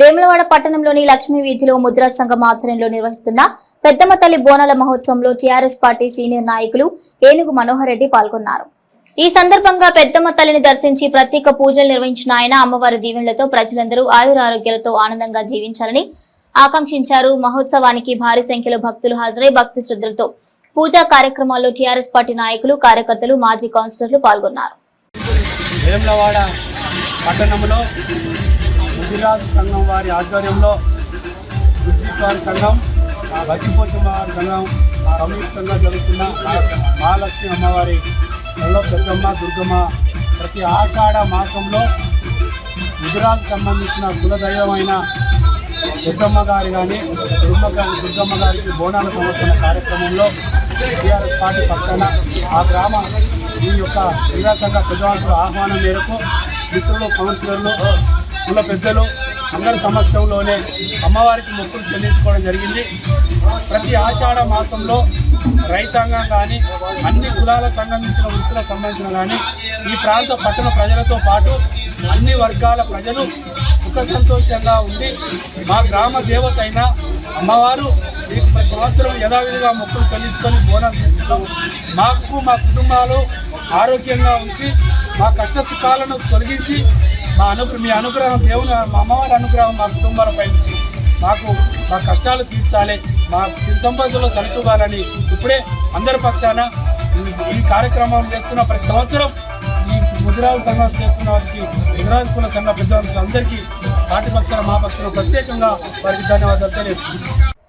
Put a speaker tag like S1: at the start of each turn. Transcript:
S1: వేములవాడ పట్టణంలోని లక్ష్మీ వీధిలో ముద్రా సంఘం ఆధ్వర్యంలో నిర్వహిస్తున్న పెద్దమ్మ తల్లి బోనాల మహోత్సవంలో టీఆర్ఎస్ పార్టీ సీనియర్ నాయకులు ఏనుగు మనోహర్ రెడ్డి పాల్గొన్నారు. ఈ సందర్భంగా పెద్దమ్మ తల్లిని దర్శించి ప్రత్యేక పూజలు నిర్వహించిన ఆయన అమ్మవారి దీవెనలతో ప్రజలందరూ ఆయురారోగ్యాలతో ఆనందంగా జీవించాలని ఆకాంక్షించారు. మహోత్సవానికి భారీ సంఖ్యలో భక్తులు హాజరై భక్తి శ్రద్ధలతో పూజా కార్యక్రమాల్లో టీఆర్ఎస్ పార్టీ నాయకులు కార్యకర్తలు మాజీ కౌన్సిలర్లు పాల్గొన్నారు.
S2: గిరిరాజు సంఘం వారి ఆధ్వర్యంలో బుజ్జిత్ సంఘం బతిపోచమ్మ వారి సంఘం సంయుక్తంగా జరుగుతున్న మహాలక్ష్మి అమ్మవారి నల్ల పెద్దమ్మ దుర్గమ్మ ప్రతి ఆషాఢ మాసంలో గుజరాత్ సంబంధించిన కులదైవమైన పెద్దమ్మ గారి కానీ దుర్గమ్మ గారి దుర్గమ్మ గారికి బోనాల సమర్పణ కార్యక్రమంలో టీఆర్ఎస్ పార్టీ పక్షాన ఆ గ్రామ ఈ యొక్క క్రీడా సంఘ ప్రజాసుల ఆహ్వానం మేరకు మిత్రులు కౌన్సిలర్లు కుల పెద్దలు అందరి సమక్షంలోనే అమ్మవారికి మొక్కులు చెల్లించుకోవడం జరిగింది. ప్రతి ఆషాఢ మాసంలో రైతాంగం కానీ అన్ని కులాల సంబంధించిన వృత్తులకు సంబంధించిన కానీ ఈ ప్రాంత పట్టణ ప్రజలతో పాటు అన్ని వర్గాల ప్రజలు సుఖ సంతోషంగా ఉండి మా గ్రామ దేవత అయిన అమ్మవారు మీకు ప్రతి సంవత్సరం యథావిధిగా మొక్కులు చెల్లించుకొని బోనం చేస్తున్నాం. మాకు మా కుటుంబాలు ఆరోగ్యంగా ఉంచి మా కష్ట సుఖాలను తొలగించి మా అనుగ్రహం మీ అనుగ్రహం దేవుని మా అమ్మవారి అనుగ్రహం మా కుటుంబాలపై నుంచి మాకు మా కష్టాలు తీర్చాలి. మా సిరి సంపదలో సరితూగాలని ఇప్పుడే అందరి పక్షాన ఈ- కార్యక్రమం చేస్తున్న ప్రతి సంవత్సరం ఈ ముదిరాజు సంఘం చేస్తున్న వారికి ముదిరాజు కుల సంఘ పెద్దవాళ్ళకి అందరికీ పార్టీ పక్షాన మా పక్షాన ప్రత్యేకంగా వారికి ధన్యవాదాలు తెలియజేస్తున్నాను